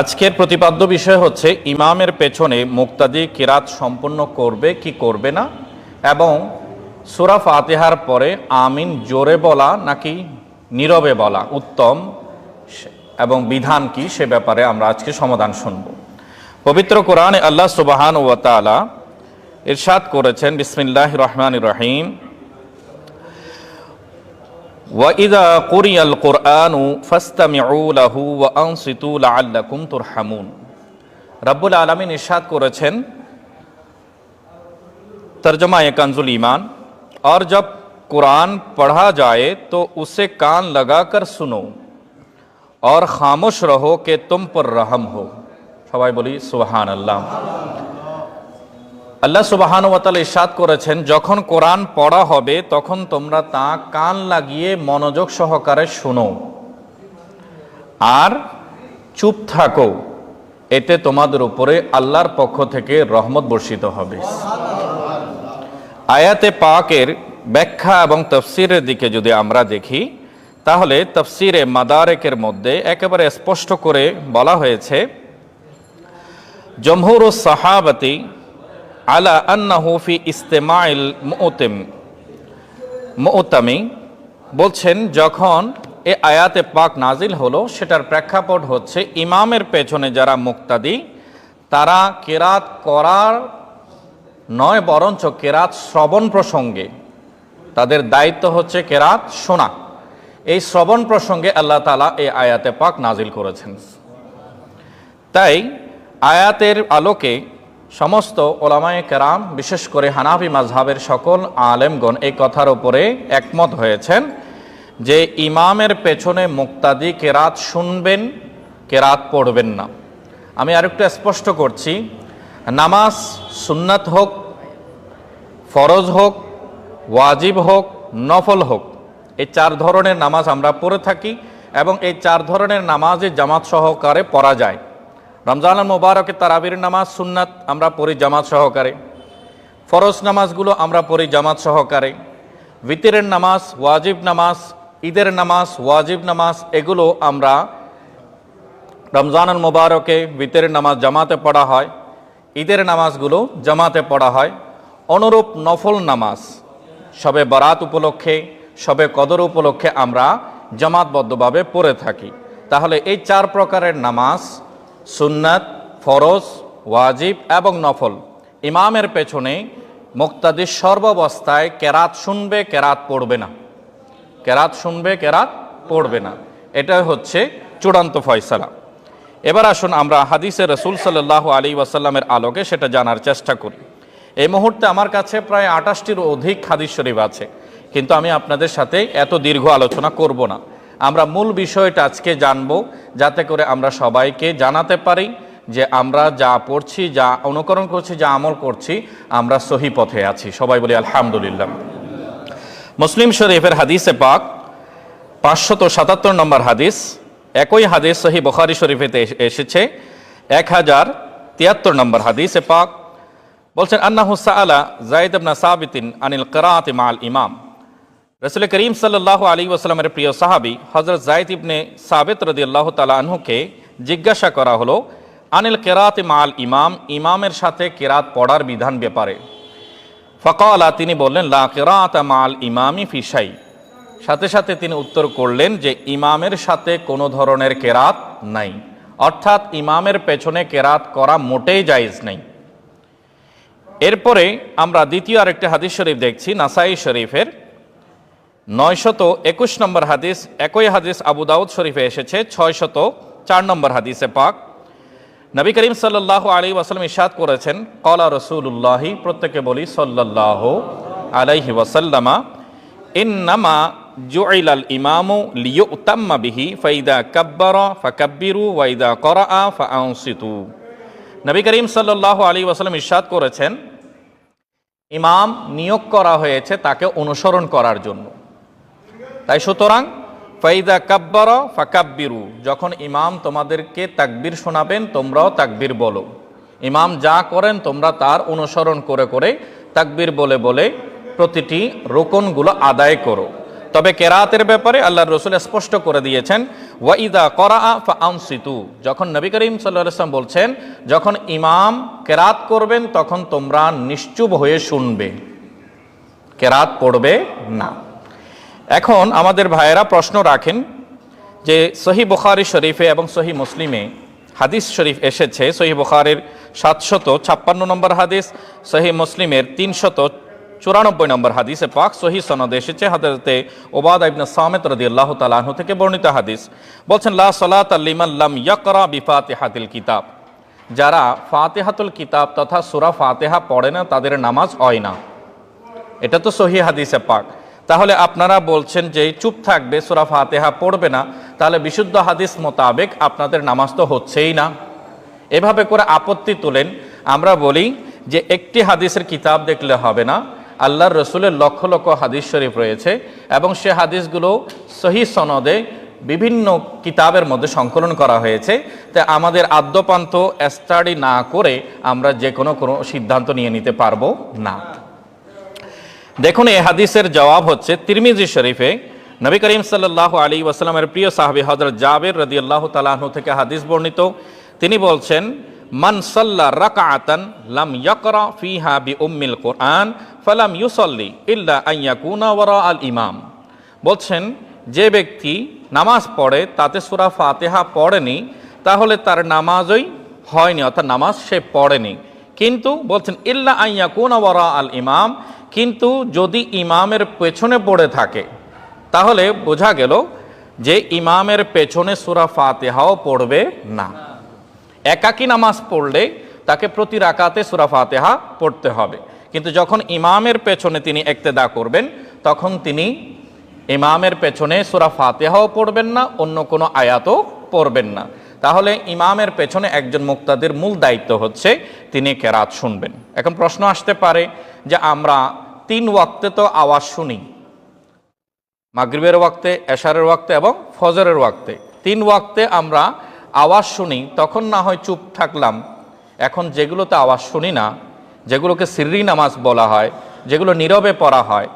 আজকের প্রতিপাদ্য বিষয় হচ্ছে, ইমামের পেছনে মুক্তাদি কিরাত সম্পূর্ণ করবে কি করবে না? এবং সুরা ফাতিহার পরে আমিন জোরে বলা নাকি নীরবে বলা? উত্তম এবং বিধান কি? সে ব্যাপারে আমরা আজকে সমাধান শুনব। পবিত্র কোরআনে আল্লাহ সুবাহান ও তালা ইরশাদ করেছেন বিসমিল্লাহ রহমান রহিম। وَإِذَا قُرِيَ الْقُرْآنُ فَاسْتَمِعُوا لَهُ لہو لَعَلَّكُمْ تُرْحَمُونَ۔ رب العالمین اشاد کو رچھن ترجمہ کنز ایمان، اور جب قرآن پڑھا جائے تو اسے کان لگا کر سنو، اور خاموش رہو کہ تم پر رحم ہو۔ فوائے بولی، سبحان اللہ۔ আল্লাহ সুবাহান ওয়াতাল ইসাদ করেছেন, যখন কোরআন পড়া হবে, তখন তোমরা তা কান লাগিয়ে মনোযোগ সহকারে শোনো। আর চুপ থাকো, এতে তোমাদের উপরে আল্লাহর পক্ষ থেকে রহমত বর্ষিত হবে। আয়াতে পাকের ব্যাখ্যা এবং তফসিরের দিকে যদি আমরা দেখি, তাহলে তফসিরে মাদারেকের মধ্যে একেবারে স্পষ্ট করে বলা হয়েছে জমহুর সাহাবাতি আলা আন্নাহু ফি ইস্তেমাইল মুতিম। মুতামি বলছেন, যখন এ আয়াতে পাক নাজিল হলো, সেটার প্রেক্ষাপট হচ্ছে ইমামের পেছনে যারা মুক্তাদি, তারা কেরাত করার নয়, বরঞ্চ কেরাত শ্রবণ প্রসঙ্গে। তাদের দায়িত্ব হচ্ছে কেরাত শোনা। এই শ্রবণ প্রসঙ্গে আল্লাহ তালা এই আয়াতে পাক নাজিল করেছেন। তাই আয়াতের আলোকে সমস্ত ওলামায়ে কেরাম, বিশেষ করে হানাফি মাজহাবের সকল আলেমগণ এই কথার উপরে একমত হয়েছেন যে ইমামের পেছনে মুক্তাদি কেরাত শুনবেন, কেরাত পড়বেন না। আমি আরেকটু স্পষ্ট করছি, নামাজ সুন্নাত হোক, ফরজ হোক, ওয়াজিব হোক, নফল হোক, এই চার ধরনের নামাজ আমরা পড়ে থাকি এবং এই চার ধরনের নামাজে জামাত সহকারে পড়া যায়। রমজান মোবারকে তারাবির নামাজ সুন্নাত আমরা পড়ি জামাত সহকারে। ফরজ নামাজগুলো আমরা পড়ি জামাত সহকারে। ভিতরের নামাজ, ওয়াজিব নামাজ, ঈদের নামাজ, ওয়াজিব নামাজ, এগুলো আমরা রমজানুল মোবারকে ভিতরের নামাজ জামাতে পড়া হয়, ঈদের নামাজগুলো জামাতে পড়া হয়। অনুরূপ নফল নামাজ, সবে বরাত উপলক্ষে, সবে কদর উপলক্ষে আমরা জামাতবদ্ধভাবে পড়ে থাকি। তাহলে এই চার প্রকারের নামাজ সুন্নাত, ফরজ, ওয়াজিব এবং নফল। ইমামের পেছনে মুক্তাদির সর্বাবস্থায় কেরাত শুনবে, কেরাত পড়বে না। কেরাত শুনবে, কেরাত পড়বে না। এটা হচ্ছে চূড়ান্ত ফয়সালা। এবার আসুন আমরা হাদিসে রসুল সাল্লাহ আলী ওয়াসাল্লামের আলোকে সেটা জানার চেষ্টা করি। এই মুহূর্তে আমার কাছে প্রায় আটাশটির অধিক হাদিস শরীফ আছে, কিন্তু আমি আপনাদের সাথে এত দীর্ঘ আলোচনা করব না। আমরা মূল বিষয়টা আজকে জানব, যাতে করে আমরা সবাইকে জানাতে পারি যে আমরা যা পড়ছি, যা অনুকরণ করছি, যা আমল করছি, আমরা সহি পথে আছি। সবাই বলি আলহামদুলিল্লাহ। মুসলিম শরীফের হাদিসে পাক, পাঁচশত সাতাত্তর নম্বর হাদিস, একই হাদিস সহি বখারি শরীফেতে এসেছে, এক হাজার তিয়াত্তর নম্বর হাদিসে পাক, বলছেন আন্না হুসা আলা জাইদ আবনা সাবিতিন আনিল করাত মাল ইমাম। রসুল করিম সাল্লাহ আলী ওসালামের প্রিয় সাহাবি হজরত জাইদ ইবনে সাবেত রদি আল্লাহ তালা জিজ্ঞাসা করা হলো, আনিল কেরাত মাল ইমাম? ইমামের সাথে কেরাত পড়ার বিধান ব্যাপারে। ফকালা, তিনি বললেন, লা কেরাত মাল ইমামি ফিসাই সাথে সাথে তিনি উত্তর করলেন যে, ইমামের সাথে কোনো ধরনের কেরাত নাই। অর্থাৎ ইমামের পেছনে কেরাত করা মোটেই জায়েজ নেই। এরপরে আমরা দ্বিতীয় আরেকটি হাদিস শরীফ দেখছি, নাসাই শরীফের নয়শত একুশ নম্বর হাদিস, একই হাদিস আবু দাউদ শরীফে এসেছে, ছয়শত চার নম্বর হাদিসে পাক। নবী করিম সাল্লাহ আলী ওয়াসালাম ইশাদ করেছেন, কলা রসুল্লাহি প্রত্যেকে বলি সাল্লাহ আলাইহি ওয়াসাল্লামা, ইন্নামা জুইল আল ইমামু লিও উতাম্মা বিহি, ফাইদা কাব্বার ফাকাব্বিরু ওয়াইদা করা ফাউসিতু নবী করিম সাল্লাহ আলী ওয়াসালাম ইশাদ করেছেন, ইমাম নিয়োগ করা হয়েছে তাকে অনুসরণ করার জন্য। তাই সুতরাং, ফাইদা কাব্বার ফাকাব্বিরু যখন ইমাম তোমাদেরকে তাকবির শোনাবেন, তোমরাও তাকবির বলো। ইমাম যা করেন, তোমরা তার অনুসরণ করে করে তাকবির বলে বলে প্রতিটি রোকনগুলো আদায় করো। তবে কেরাতের ব্যাপারে আল্লাহর রসুল স্পষ্ট করে দিয়েছেন ওয়াইদা করা আনসিতু যখন নবী করিম সাল্লাম বলছেন, যখন ইমাম কেরাত করবেন, তখন তোমরা নিশ্চুপ হয়ে শুনবে। কেরাত পড়বে না। এখন আমাদের ভাইয়েরা প্রশ্ন রাখেন যে সহি বুখারি শরীফে এবং সহি মুসলিমে হাদিস শরীফ এসেছে। সহি বুখারির সাতশত ছাপ্পান্ন নম্বর হাদিস, সহি মুসলিমের তিনশত চুরানব্বই নম্বর হাদিসে পাক সহি সনদ এসেছে হাজরতে ওবাদ ইবনে সামেত রাদিয়াল্লাহু তাআলা আনহু থেকে বর্ণিত হাদিস। বলছেন, লা সালাত লিমান লাম ইয়াকরা বিফাতিহাতিল কিতাব। যারা ফাতিহাতুল কিতাব তথা সুরা ফাতেহা পড়ে না, তাদের নামাজ হয় না। এটা তো সহি হাদিসে পাক। তাহলে আপনারা বলছেন যে চুপ থাকবে, সূরা ফাতিহা পড়বে না, তাহলে বিশুদ্ধ হাদিস মোতাবেক আপনাদের নামাজ তো হচ্ছেই না। এভাবে করে আপত্তি তোলেন, আমরা বলি যে একটি হাদিসের কিতাব দেখলে হবে না, আল্লাহর রসুলের লক্ষ লক্ষ হাদিস শরীফ রয়েছে এবং সে হাদিসগুলো সহি সনদে বিভিন্ন কিতাবের মধ্যে সংকলন করা হয়েছে। তাই আমাদের আদ্যপান্ত স্টাডি না করে আমরা যে কোনো কোনো সিদ্ধান্ত নিয়ে নিতে পারব না। দেখুন, এই হাদিসের জবাব হচ্ছে তিরমিজি শরীফে নবী করিম সাল্লাহ আলী ওয়াসালামের প্রিয় সাহাবি হজরত জাবের রদি আল্লাহ তালাহু থেকে হাদিস বর্ণিত। তিনি বলছেন, মান সাল্লা রাকাআতান লাম ইয়াকরা ফিহা বি উম্মিল কোরআন ফালাম ইউসল্লি ইল্লা আইয়াকুনা ওয়ারা আল ইমাম। বলছেন, যে ব্যক্তি নামাজ পড়ে তাতে সুরা ফাতেহা পড়েনি, তাহলে তার নামাজই হয়নি, অর্থাৎ নামাজ সে পড়েনি। কিন্তু বলছেন, ইল্লা আইয়াকুনা ওয়ারা আল ইমাম কিন্তু যদি ইমামের পেছনে পড়ে থাকে, তাহলে বোঝা গেল যে ইমামের পেছনে সুরা ফাতেহাও পড়বে না। একাকী নামাজ পড়লে তাকে প্রতি রাকাতে সুরা ফাতেহা পড়তে হবে। কিন্তু যখন ইমামের পেছনে তিনি একতেদা করবেন, তখন তিনি ইমামের পেছনে সুরা ফাতেহাও পড়বেন না, অন্য কোনো আয়াতও পড়বেন না। তাহলে ইমামের পেছনে একজন মুক্তাদের মূল দায়িত্ব হচ্ছে তিনি কেরাত শুনবেন। এখন প্রশ্ন আসতে পারে যে আমরা তিন ওয়াক্তে তো আওয়াজ শুনি, মাগরিবের ওয়াক্তে, এশারের ওয়াক্তে এবং ফজরের ওয়াক্তে। তিন ওয়াক্তে আমরা আওয়াজ শুনি, তখন না হয় চুপ থাকলাম। এখন যেগুলোতে আওয়াজ শুনি না, যেগুলোকে সিররি নামাজ বলা হয়, যেগুলো নীরবে পড়া হয়,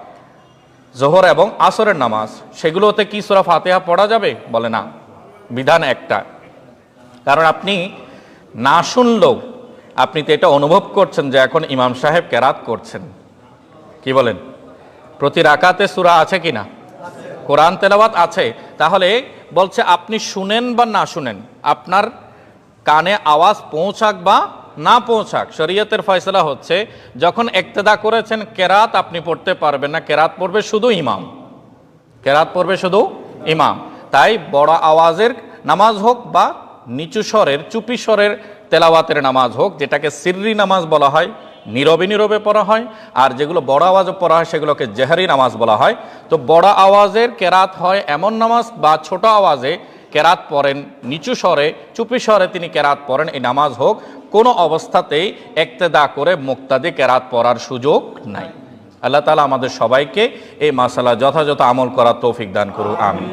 জোহর এবং আসরের নামাজ, সেগুলোতে কি সুরা ফাতেহা পড়া যাবে? বলে না। বিধান একটা। কারণ আপনি না শুনলেও আপনি তো এটা অনুভব করছেন যে এখন ইমাম সাহেব কেরাত করছেন। কি বলেন? প্রতি রাকাতে সুরা আছে কি না কোরআন তেলাওয়াত আছে। তাহলে বলছে, আপনি শুনেন বা না শুনেন, আপনার কানে আওয়াজ পৌঁছাক বা না পৌঁছাক, শরীয়তের ফয়সলা হচ্ছে, যখন একতেদা করেছেন, কেরাত আপনি পড়তে পারবেন না। কেরাত পড়বে শুধু ইমাম। কেরাত পড়বে শুধু ইমাম। তাই বড় আওয়াজের নামাজ হোক বা নিচু স্বরের, চুপি স্বরের তেলাওয়াতের নামাজ হোক, যেটাকে সিররি নামাজ বলা হয়, নীরবে নীরবে পড়া হয়, আর যেগুলো বড় আওয়াজে পড়া হয়, সেগুলোকে জেহারি নামাজ বলা হয়। তো বড় আওয়াজের কেরাত হয় এমন নামাজ বা ছোট আওয়াজে কেরাত পড়েন, নিচু স্বরে, চুপি স্বরে তিনি কেরাত পড়েন, এই নামাজ হোক, কোনো অবস্থাতেই একতেদা করে মুক্তাদি কেরাত পড়ার সুযোগ নাই। আল্লাহ তালা আমাদের সবাইকে এই মাসালা যথাযথ আমল করার তৌফিক দান করুন আমি